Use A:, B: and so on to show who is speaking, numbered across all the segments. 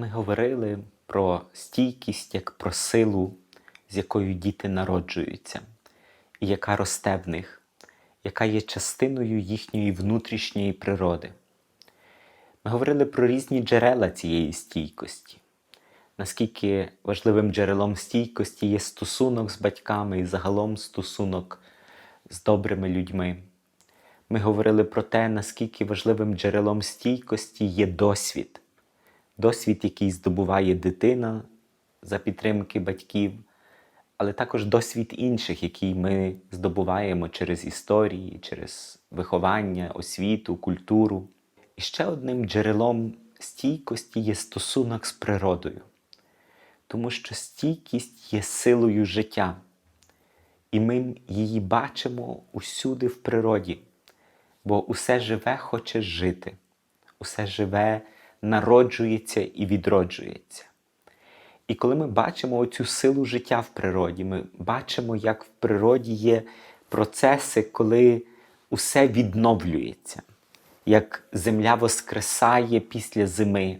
A: Ми говорили про стійкість як про силу, з якою діти народжуються, і яка росте в них, яка є частиною їхньої внутрішньої природи. Ми говорили про різні джерела цієї стійкості, наскільки важливим джерелом стійкості є стосунок з батьками і загалом стосунок з добрими людьми. Ми говорили про те, наскільки важливим джерелом стійкості є досвід, досвід, який здобуває дитина за підтримки батьків, але також досвід інших, який ми здобуваємо через історії, через виховання, освіту, культуру. І ще одним джерелом стійкості є стосунок з природою, тому що стійкість є силою життя, і ми її бачимо усюди в природі, бо усе живе хоче жити, усе живе народжується і відроджується. І коли ми бачимо оцю силу життя в природі, ми бачимо, як в природі є процеси, коли усе відновлюється, як земля воскресає після зими,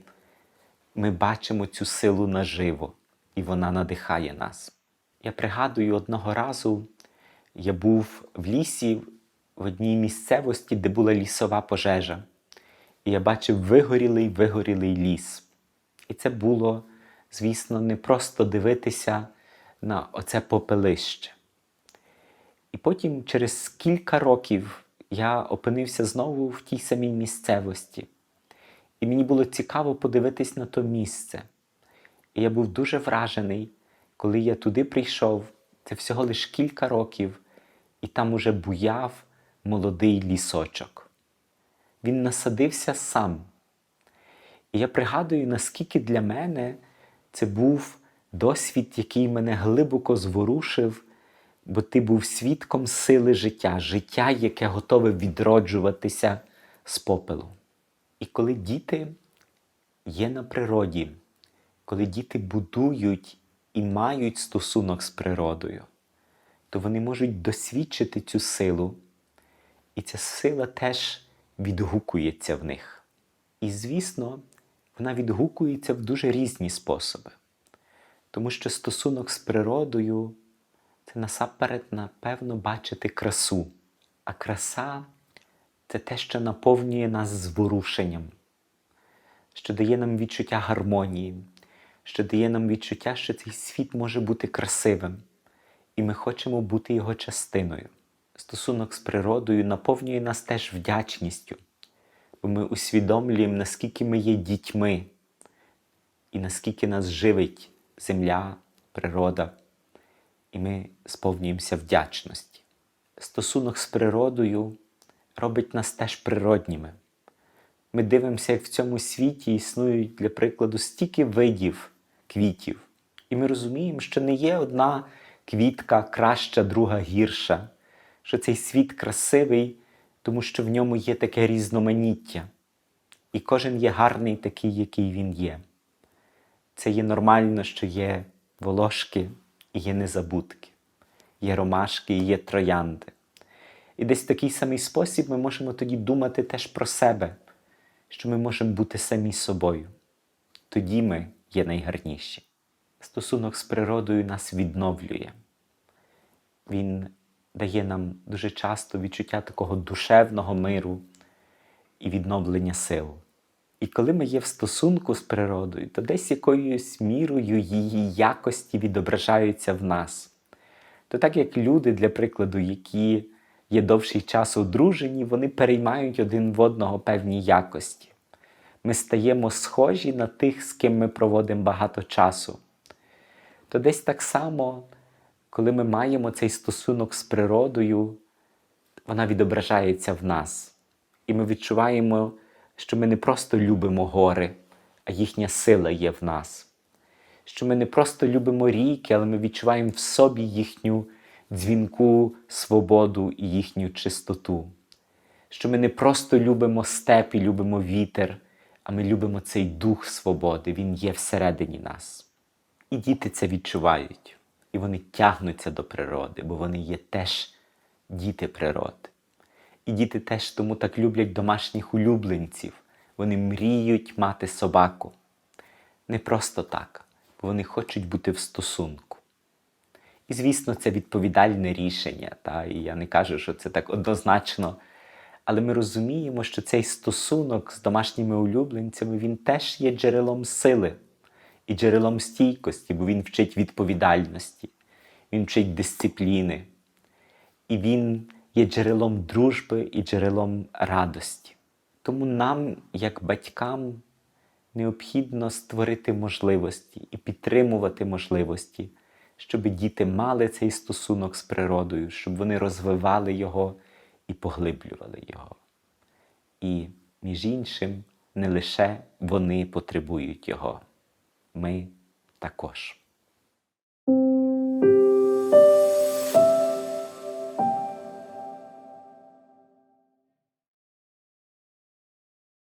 A: ми бачимо цю силу наживо, і вона надихає нас. Я пригадую, одного разу я був в лісі в одній місцевості, де була лісова пожежа. І я бачив вигорілий вигорілий ліс. І це було, звісно, не просто дивитися на оце попелище. І потім, через кілька років, я опинився знову в тій самій місцевості. І мені було цікаво подивитись на то місце. І я був дуже вражений, коли я туди прийшов, це всього лиш кілька років, і там уже буяв молодий лісочок. Він насадився сам. І я пригадую, наскільки для мене це був досвід, який мене глибоко зворушив, бо ти був свідком сили життя, життя, яке готове відроджуватися з попелу. І коли діти є на природі, коли діти будують і мають стосунок з природою, то вони можуть досвідчити цю силу, і ця сила теж відгукується в них. І, звісно, вона відгукується в дуже різні способи. Тому що стосунок з природою це насамперед, напевно, бачити красу. А краса це те, що наповнює нас зворушенням, що дає нам відчуття гармонії, що дає нам відчуття, що цей світ може бути красивим, і ми хочемо бути його частиною. Стосунок з природою наповнює нас теж вдячністю, бо ми усвідомлюємо, наскільки ми є дітьми і наскільки нас живить земля, природа, і ми сповнюємося вдячності. Стосунок з природою робить нас теж природніми. Ми дивимося, як в цьому світі існують, для прикладу, стільки видів квітів. І ми розуміємо, що не є одна квітка краща, друга гірша, що цей світ красивий, тому що в ньому є таке різноманіття. І кожен є гарний такий, який він є. Це є нормально, що є волошки і є незабудки, є ромашки і є троянди. І десь в такий самий спосіб ми можемо тоді думати теж про себе, що ми можемо бути самі собою. Тоді ми є найгарніші. Стосунок з природою нас відновлює. Він дає нам дуже часто відчуття такого душевного миру і відновлення сил. І коли ми є в стосунку з природою, то десь якоюсь мірою її якості відображаються в нас. То так як люди, для прикладу, які є довший час одружені, вони переймають один в одного певні якості. Ми стаємо схожі на тих, з ким ми проводимо багато часу. То десь так само, коли ми маємо цей стосунок з природою, вона відображається в нас. І ми відчуваємо, що ми не просто любимо гори, а їхня сила є в нас. Що ми не просто любимо ріки, але ми відчуваємо в собі їхню дзвінку свободу і їхню чистоту. Що ми не просто любимо степ і любимо вітер, а ми любимо цей дух свободи, він є всередині нас. І діти це відчувають, і вони тягнуться до природи, бо вони є теж діти природи. І діти теж тому так люблять домашніх улюбленців. Вони мріють мати собаку. не просто так, бо вони хочуть бути в стосунку. І, звісно, це відповідальне рішення. Та? І я не кажу, що це так однозначно. Але ми розуміємо, що цей стосунок з домашніми улюбленцями він теж є джерелом сили і джерелом стійкості, бо він вчить відповідальності, він вчить дисципліни, і він є джерелом дружби і джерелом радості. Тому нам, як батькам, необхідно створити можливості і підтримувати можливості, щоб діти мали цей стосунок з природою, щоб вони розвивали його і поглиблювали його. І, між іншим, не лише вони потребують його, ми також.